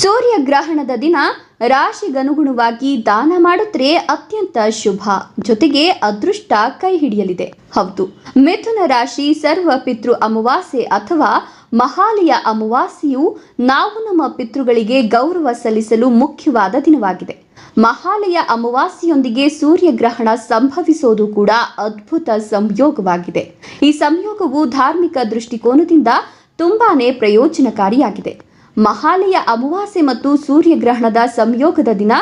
ಸೂರ್ಯ ಗ್ರಹಣದ ದಿನ ರಾಶಿಗನುಗುಣವಾಗಿ ದಾನ ಮಾಡಿದ್ರೆ ಅತ್ಯಂತ ಶುಭ. ಜೊತೆಗೆ ಅದೃಷ್ಟ ಕೈ ಹಿಡಿಯಲಿದೆ. ಹೌದು. ಮಿಥುನ ರಾಶಿ ಸರ್ವ ಪಿತೃ ಅಮಾವಾಸ್ಯೆ ಅಥವಾ ಮಹಾಲಯ ಅಮಾವಾಸ್ಯೆಯು ನಾವು ನಮ್ಮ ಪಿತೃಗಳಿಗೆ ಗೌರವ ಸಲ್ಲಿಸಲು ಮುಖ್ಯವಾದ ದಿನವಾಗಿದೆ. ಮಹಾಲಯ ಅಮಾವಾಸ್ಯೆಯೊಂದಿಗೆ ಸೂರ್ಯಗ್ರಹಣ ಸಂಭವಿಸೋದು ಕೂಡ ಅದ್ಭುತ ಸಂಯೋಗವಾಗಿದೆ. ಈ ಸಂಯೋಗವು ಧಾರ್ಮಿಕ ದೃಷ್ಟಿಕೋನದಿಂದ ತುಂಬಾನೇ ಪ್ರಯೋಜನಕಾರಿಯಾಗಿದೆ. ಮಹಾಲಯ ಅಮಾವಾಸ್ಯೆ ಮತ್ತು ಸೂರ್ಯಗ್ರಹಣದ ಸಂಯೋಗದ ದಿನ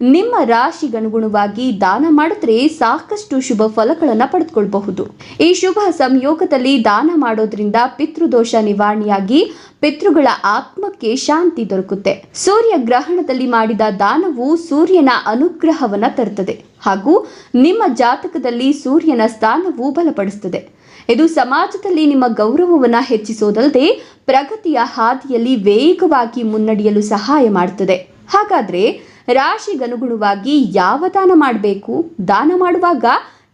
ನಿಮ್ಮ ರಾಶಿಗನುಗುಣವಾಗಿ ದಾನ ಮಾಡಿದ್ರೆ ಸಾಕಷ್ಟು ಶುಭ ಫಲಗಳನ್ನು ಪಡೆದುಕೊಳ್ಳಬಹುದು ಈ ಶುಭ ಸಂಯೋಗದಲ್ಲಿ ದಾನ ಮಾಡೋದ್ರಿಂದ ಪಿತೃದೋಷ ನಿವಾರಣೆಯಾಗಿ ಪಿತೃಗಳ ಆತ್ಮಕ್ಕೆ ಶಾಂತಿ ದೊರಕುತ್ತೆ. ಸೂರ್ಯ ಗ್ರಹಣದಲ್ಲಿ ಮಾಡಿದ ದಾನವು ಸೂರ್ಯನ ಅನುಗ್ರಹವನ್ನ ತರುತ್ತದೆ. ಹಾಗೂ ನಿಮ್ಮ ಜಾತಕದಲ್ಲಿ ಸೂರ್ಯನ ಸ್ಥಾನವು ಬಲಪಡಿಸುತ್ತದೆ. ಇದು ಸಮಾಜದಲ್ಲಿ ನಿಮ್ಮ ಗೌರವವನ್ನು ಹೆಚ್ಚಿಸೋದಲ್ಲದೆ ಪ್ರಗತಿಯ ಹಾದಿಯಲ್ಲಿ ವೇಗವಾಗಿ ಮುನ್ನಡೆಯಲು ಸಹಾಯ ಮಾಡುತ್ತದೆ. ಹಾಗಾದ್ರೆ ರಾಶಿಗನುಗುಣವಾಗಿ ಯಾವ ದಾನ ಮಾಡಬೇಕು? ದಾನ ಮಾಡುವಾಗ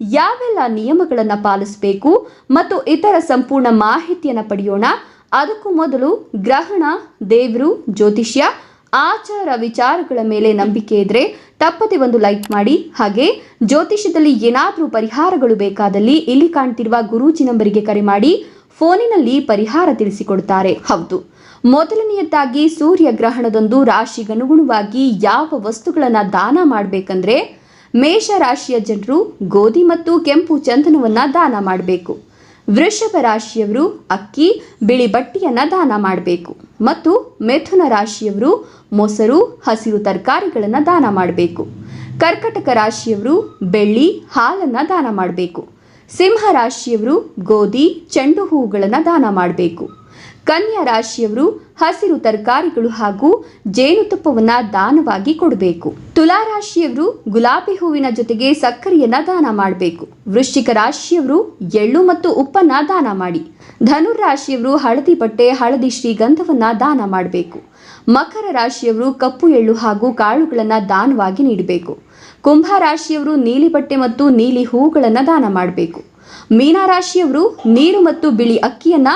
ಯಾವೆಲ್ಲ ನಿಯಮಗಳನ್ನು ಪಾಲಿಸಬೇಕು ಮತ್ತು ಇತರ ಸಂಪೂರ್ಣ ಮಾಹಿತಿಯನ್ನು ಪಡೆಯೋಣ? ಅದಕ್ಕೂ ಮೊದಲು ಗ್ರಹಣ, ದೇವರು, ಜ್ಯೋತಿಷ್ಯ, ಆಚಾರ ವಿಚಾರಗಳ ಮೇಲೆ ನಂಬಿಕೆ ಇದ್ರೆ ತಪ್ಪದೆ ಒಂದು ಲೈಕ್ ಮಾಡಿ. ಹಾಗೆ ಜ್ಯೋತಿಷ್ಯದಲ್ಲಿ ಏನಾದರೂ ಪರಿಹಾರಗಳು ಬೇಕಾದಲ್ಲಿ ಇಲ್ಲಿ ಕಾಣ್ತಿರುವ ಗುರೂಜಿ ನಂಬರಿಗೆ ಕರೆ ಮಾಡಿ. ಫೋನಿನಲ್ಲಿ ಪರಿಹಾರ ತಿಳಿಸಿಕೊಡುತ್ತಾರೆ. ಹೌದು. ಮೊದಲನೆಯದಾಗಿ ಸೂರ್ಯ ಗ್ರಹಣದೊಂದು ರಾಶಿಗನುಗುಣವಾಗಿ ಯಾವ ವಸ್ತುಗಳನ್ನು ದಾನ ಮಾಡಬೇಕಂದ್ರೆ ಮೇಷ ರಾಶಿಯ ಜನರು ಗೋಧಿ ಮತ್ತು ಕೆಂಪು ಚಂದನವನ್ನು ದಾನ ಮಾಡಬೇಕು. ವೃಷಭ ರಾಶಿಯವರು ಅಕ್ಕಿ, ಬಿಳಿ ಬಟ್ಟೆಯನ್ನು ದಾನ ಮಾಡಬೇಕು. ಮತ್ತು ಮಿಥುನ ರಾಶಿಯವರು ಮೊಸರು, ಹಸಿರು ತರಕಾರಿಗಳನ್ನು ದಾನ ಮಾಡಬೇಕು. ಕರ್ಕಟಕ ರಾಶಿಯವರು ಬೆಳ್ಳಿ, ಹಾಲನ್ನು ದಾನ ಮಾಡಬೇಕು. ಸಿಂಹ ರಾಶಿಯವರು ಗೋಧಿ ಚೆಂಡು ಹೂಗಳನ್ನು ದಾನ ಮಾಡಬೇಕು. ಕನ್ಯಾ ರಾಶಿಯವರು ಹಸಿರು ತರಕಾರಿಗಳು ಹಾಗೂ ಜೇನುತುಪ್ಪವನ್ನು ದಾನವಾಗಿ ಕೊಡಬೇಕು. ತುಲಾ ರಾಶಿಯವರು ಗುಲಾಬಿ ಹೂವಿನ ಜೊತೆಗೆ ಸಕ್ಕರೆಯನ್ನ ದಾನ ಮಾಡಬೇಕು. ವೃಶ್ಚಿಕ ರಾಶಿಯವರು ಎಳ್ಳು ಮತ್ತು ಉಪ್ಪನ್ನ ದಾನ ಮಾಡಿ. ಧನುರ್ ರಾಶಿಯವರು ಹಳದಿ ಬಟ್ಟೆ, ಹಳದಿ ಶ್ರೀಗಂಧವನ್ನ ದಾನ ಮಾಡಬೇಕು. ಮಕರ ರಾಶಿಯವರು ಕಪ್ಪು ಎಳ್ಳು ಹಾಗೂ ಕಾಳುಗಳನ್ನು ದಾನವಾಗಿ ನೀಡಬೇಕು. ಕುಂಭ ರಾಶಿಯವರು ನೀಲಿ ಬಟ್ಟೆ ಮತ್ತು ನೀಲಿ ಹೂಗಳನ್ನು ದಾನ ಮಾಡಬೇಕು. ಮೀನಾ ರಾಶಿಯವರು ನೀರು ಮತ್ತು ಬಿಳಿ ಅಕ್ಕಿಯನ್ನ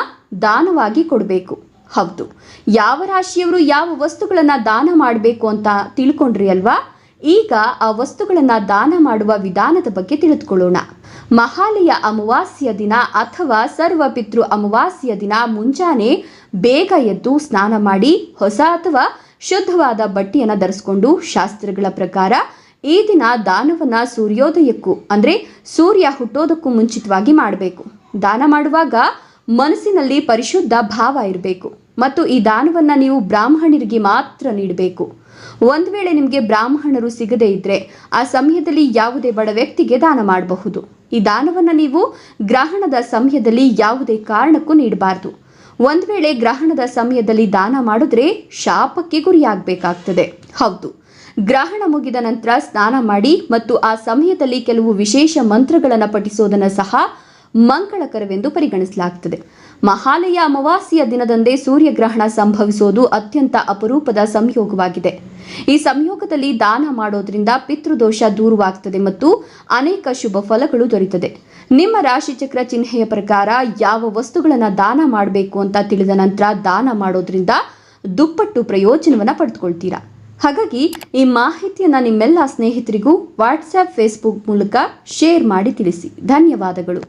ದಾನವಾಗಿ ಕೊಡಬೇಕು. ಹೌದು. ಯಾವ ರಾಶಿಯವರು ಯಾವ ವಸ್ತುಗಳನ್ನು ದಾನ ಮಾಡಬೇಕು ಅಂತ ತಿಳ್ಕೊಂಡ್ರಿ ಅಲ್ವಾ? ಈಗ ಆ ವಸ್ತುಗಳನ್ನು ದಾನ ಮಾಡುವ ವಿಧಾನದ ಬಗ್ಗೆ ತಿಳಿದುಕೊಳ್ಳೋಣ. ಮಹಾಲಯ ಅಮಾವಾಸ್ಯ ದಿನ ಅಥವಾ ಸರ್ವ ಪಿತೃ ಅಮಾವಾಸ್ಯ ದಿನ ಮುಂಜಾನೆ ಬೇಗ ಎದ್ದು ಸ್ನಾನ ಮಾಡಿ, ಹೊಸ ಅಥವಾ ಶುದ್ಧವಾದ ಬಟ್ಟೆಯನ್ನು ಧರಿಸಿಕೊಂಡು ಶಾಸ್ತ್ರಗಳ ಪ್ರಕಾರ ಈ ದಿನ ದಾನವನ್ನ ಸೂರ್ಯೋದಯಕ್ಕೂ, ಅಂದ್ರೆ ಸೂರ್ಯ ಹುಟ್ಟೋದಕ್ಕೂ ಮುಂಚಿತವಾಗಿ ಮಾಡಬೇಕು. ದಾನ ಮಾಡುವಾಗ ಮನಸ್ಸಿನಲ್ಲಿ ಪರಿಶುದ್ಧ ಭಾವ ಇರಬೇಕು ಮತ್ತು ಈ ದಾನವನ್ನ ನೀವು ಬ್ರಾಹ್ಮಣರಿಗೆ ಮಾತ್ರ ನೀಡಬೇಕು. ಒಂದು ವೇಳೆ ನಿಮಗೆ ಬ್ರಾಹ್ಮಣರು ಸಿಗದೇ ಇದ್ರೆ ಆ ಸಮಯದಲ್ಲಿ ಯಾವುದೇ ಬಡ ವ್ಯಕ್ತಿಗೆ ದಾನ ಮಾಡಬಹುದು. ಈ ದಾನವನ್ನ ನೀವು ಗ್ರಹಣದ ಸಮಯದಲ್ಲಿ ಯಾವುದೇ ಕಾರಣಕ್ಕೂ ನೀಡಬಾರದು. ಒಂದು ವೇಳೆ ಗ್ರಹಣದ ಸಮಯದಲ್ಲಿ ದಾನ ಮಾಡಿದ್ರೆ ಶಾಪಕ್ಕೆ ಗುರಿಯಾಗಬೇಕಾಗ್ತದೆ. ಹೌದು. ಗ್ರಹಣ ಮುಗಿದ ನಂತರ ಸ್ನಾನ ಮಾಡಿ ಮತ್ತು ಆ ಸಮಯದಲ್ಲಿ ಕೆಲವು ವಿಶೇಷ ಮಂತ್ರಗಳನ್ನು ಪಠಿಸೋದನ್ನು ಸಹ ಮಂಗಳಕರವೆಂದು ಪರಿಗಣಿಸಲಾಗುತ್ತದೆ. ಮಹಾಲಯ ಅಮಾವಾಸ್ಯೆಯ ದಿನದಂದೇ ಸೂರ್ಯಗ್ರಹಣ ಸಂಭವಿಸೋದು ಅತ್ಯಂತ ಅಪರೂಪದ ಸಂಯೋಗವಾಗಿದೆ. ಈ ಸಂಯೋಗದಲ್ಲಿ ದಾನ ಮಾಡೋದ್ರಿಂದ ಪಿತೃದೋಷ ದೂರವಾಗ್ತದೆ ಮತ್ತು ಅನೇಕ ಶುಭ ಫಲಗಳು ದೊರೆಯುತ್ತದೆ. ನಿಮ್ಮ ರಾಶಿಚಕ್ರ ಚಿಹ್ನೆಯ ಪ್ರಕಾರ ಯಾವ ವಸ್ತುಗಳನ್ನು ದಾನ ಮಾಡಬೇಕು ಅಂತ ತಿಳಿದ ನಂತರ ದಾನ ಮಾಡೋದ್ರಿಂದ ದುಪ್ಪಟ್ಟು ಪ್ರಯೋಜನವನ್ನು ಪಡೆದುಕೊಳ್ತೀರಾ? ಹಾಗಾಗಿ ಈ ಮಾಹಿತಿಯನ್ನು ನಿಮ್ಮೆಲ್ಲ ಸ್ನೇಹಿತರಿಗೂ ವಾಟ್ಸ್ಆ್ಯಪ್ ಫೇಸ್ಬುಕ್ ಮೂಲಕ ಶೇರ್ ಮಾಡಿ ತಿಳಿಸಿ. ಧನ್ಯವಾದಗಳು.